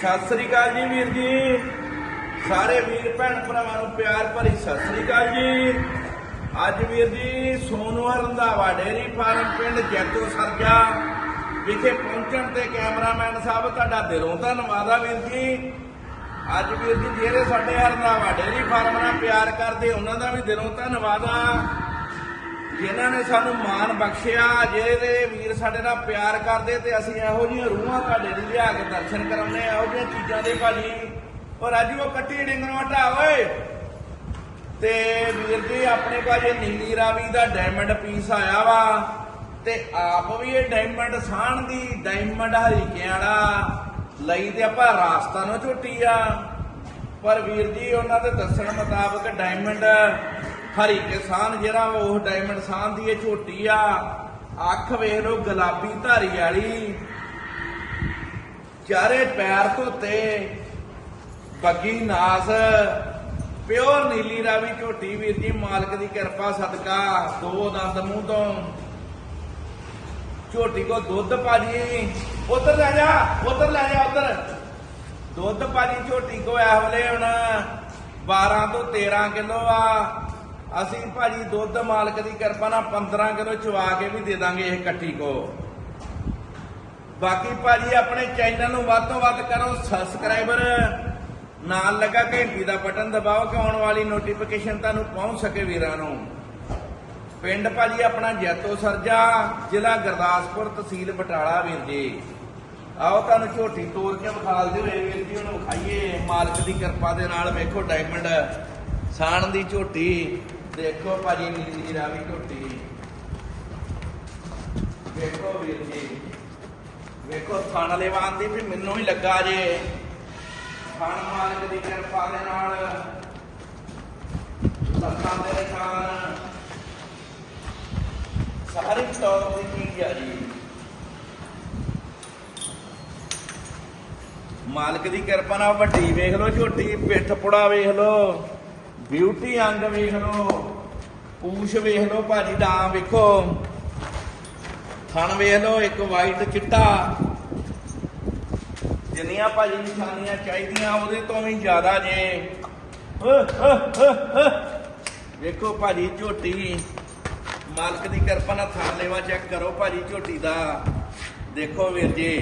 ਸਤਿ ਸ੍ਰੀ ਅਕਾਲ ਜੀ ਵੀਰ ਜੀ। ਸਾਰੇ ਵੀਰ ਭੈਣ ਭਰਾਵਾਂ ਨੂੰ ਪਿਆਰ ਭਰੀ ਸਤਿ ਸ੍ਰੀ ਅਕਾਲ ਜੀ। ਅੱਜ ਵੀਰ ਜੀ ਸੋਨੂ ਰੰਧਾਵਾ ਡੇਰੀ ਫਾਰਮ ਪਿੰਡ ਜੈਤੋ ਸਰਜਾ ਵਿਖੇ ਪਹੁੰਚਣ ਤੇ ਕੈਮਰਾਮੈਨ ਸਾਹਿਬ, ਤੁਹਾਡਾ ਦਿਲੋਂ ਧੰਨਵਾਦ ਆ ਵੀਰ ਜੀ। ਅੱਜ ਵੀਰ ਜੀ ਜਿਹੜੇ ਸਾਡੇ ਰੰਧਾਵਾ ਡੇਰੀ ਫਾਰਮ ਨਾਲ ਪਿਆਰ ਕਰਦੇ, ਉਹਨਾਂ ਦਾ ਵੀ ਦਿਲੋਂ ਧੰਨਵਾਦ ਆ। ਜਿਨ੍ਹਾਂ ਨੇ ਸਾਨੂੰ ਮਾਣ ਬਖਸ਼ਿਆ ਜਿਹੜੇ ਵੀਰ ਸਾਡੇ ਨਾਲ ਪਿਆਰ ਕਰਦੇ ਤੇ ਅਸੀਂ ਇਹੋ ਜਿਹੀਆਂ ਰੂਹਾਂ ਤੁਹਾਡੇ ਲਈ ਲਿਆ ਕੇ ਦਰਸ਼ਨ ਕਰਾਉਨੇ ਆ ਇਹੋ ਜਿਹੀਆਂ ਚੀਜ਼ਾਂ ਦੇ ਭਾਜੀ ਔਰ ਅੱਜ ਉਹ ਕੱਟੀ ਡਿੰਗਰ ਵਟਾ ਓਏ! ਤੇ ਵੀਰ ਜੀ, ਆਪਣੇ ਭਾਜੀ ਨੀਲੀ ਰਾਵੀ ਦਾ ਡਾਇਮੰਡ ਪੀਸ ਆਇਆ ਵਾ, ਤੇ ਆਪ ਵੀ ਇਹ ਡਾਇਮੰਡ ਸਾਹਣ ਦੀ ਡਾਇਮੰਡ ਹਰੀਕੇ ਵਾਲਾ ਲਈ ਤੇ ਆਪਾਂ ਰਾਸਤਾ ਨੂੰ ਝੋਟੀ ਆ। ਪਰ ਵੀਰ ਜੀ, ਉਹਨਾਂ ਦੇ ਦੱਸਣ ਮੁਤਾਬਕ ਡਾਇਮੰਡ ਹਰੀ ਕਿਸਾਨ ਜਿਹੜਾ ਉਹ ਡਾਇਮੰਡ ਸਾਨ ਦੀ ਇਹ ਝੋਟੀ ਆ। ਅੱਖ ਵੇਖ ਲੋ ਗੁਲਾਬੀ ਧਾਰੀ ਵਾਲੀ। ਚਾਰੇ ਪੈਰ ਧੋਤੇ ਬੱਗੀ ਨਾਸ। ਪਿਓਰ ਨੀਲੀ ਰਾਵੀ ਝੋਟੀ ਵੀਰ ਜੀ, ਮਾਲਕ ਦੀ ਕਿਰਪਾ, ਸਦਕਾ, ਦੋ ਦੰਦ ਮੂੰਹ ਤੋਂ। ਝੋਟੀ ਕੋ ਦੁੱਧ ਭਾਜੀ ਉਧਰ ਲੈ ਜਾ, ਉਧਰ ਲੈ ਜਾ, ਉਧਰ। ਦੁੱਧ ਭਾਜੀ ਝੋਟੀ ਕੋ ਐ ਹਵਲੇ ਹੁਣ 12 ਤੋਂ 13 ਕਿਲੋ ਆ। ਅਸੀਂ ਭਾਜੀ ਦੁੱਧ ਮਾਲਕ ਦੀ ਕਿਰਪਾ ਨਾਲ 15 ਕਿਲੋ ਚਵਾ ਕੇ ਵੀ ਦੇ ਦਾਂਗੇ ਇਹ ਇਕੱਠੀ ਕੋ। ਬਾਕੀ ਭਾਜੀ ਆਪਣੇ ਚੈਨਲ ਨੂੰ ਵੱਧ ਤੋਂ ਵੱਧ ਕਰੋ ਸਬਸਕ੍ਰਾਈਬਰ ਨਾਲ ਲੱਗਾ ਘੰਟੀ ਦਾ ਬਟਨ ਦਬਾਓ ਕਿ ਆਉਣ ਵਾਲੀ ਨੋਟੀਫਿਕੇਸ਼ਨ ਤੁਹਾਨੂੰ ਪਹੁੰਚ ਸਕੇ ਵੀਰਾਂ ਨੂੰ। ਪਿੰਡ ਭਾਜੀ ਆਪਣਾ ਜੈਤੋ ਸਰਜਾ, ਜ਼ਿਲ੍ਹਾ ਗੁਰਦਾਸਪੁਰ ਤਹਿਸੀਲ ਬਟਾਲਾ ਵੀਰ ਜੀ। ਆਓ ਤੁਹਾਨੂੰ ਝੋਟੀ ਤੋੜ ਕੇ ਵਿਖਾਲਦੇ ਹੋਏ ਵੀਰ ਜੀ ਉਹਨੂੰ ਵਿਖਾਈਏ। ਮਾਲਕ ਦੀ ਕਿਰਪਾ ਦੇ ਨਾਲ ਵੇਖੋ ਡਾਇਮੰਡ ਸਾਣ ਦੀ ਝੋਟੀ। ਦੇਖੋ ਭਾਜੀ ਨੀਲੀ ਰਾਵੀ ਝੋਟੀ ਵੇਖੋ ਵੀਰ ਜੀ। ਵੇਖੋ, ਥਣ ਲੈਵਾਨ ਦੀ ਵੀ ਮੈਨੂੰ ਹੀ ਲੱਗਾ ਜੇ। ਥਣ ਮਾਲਕ ਦੀ ਕਿਰਪਾ ਦੇ ਨਾਲ। ਲੱਖਾਂ ਦੇ ਨਿਸ਼ਾਨ। ਸਾਰੀ ਟੌਪ ਦੀ ਚੀਜ਼ ਆ ਜੀ। ਮਾਲਕ ਦੀ ਕਿਰਪਾ ਨਾਲ ਵੱਡੀ ਵੇਖ ਲਓ, ਝੋਟੀ ਪਿੱਠ ਪੁੜਾ ਵੇਖ ਲਓ। ਬਿਊਟੀ ਅੰਗ ਵੇਖ ਲਓ, ਪੂਛ ਵੇਖ ਲਓ, ਭਾਜੀ ਡਾਂ ਵੇਖੋ। ਥਣ ਵੇਖ ਲਓ, ਇੱਕ ਵਾਈਟ ਚਿੱਟਾ। ਜਿੰਨੀਆਂ ਭਾਜੀ ਨਿਸ਼ਾਨੀਆਂ ਚਾਹੀਦੀਆਂ, ਉਹਦੇ ਤੋਂ ਵੀ ਜ਼ਿਆਦਾ ਜੇ। ਵੇਖੋ ਭਾਜੀ ਝੋਟੀ, ਮਾਲਕ ਦੀ ਕਿਰਪਾ ਨਾਲ ਥਣ ਲੈਵਾ ਚੈੱਕ ਕਰੋ ਭਾਜੀ ਝੋਟੀ ਦਾ। ਦੇਖੋ ਵੀਰ ਜੀ।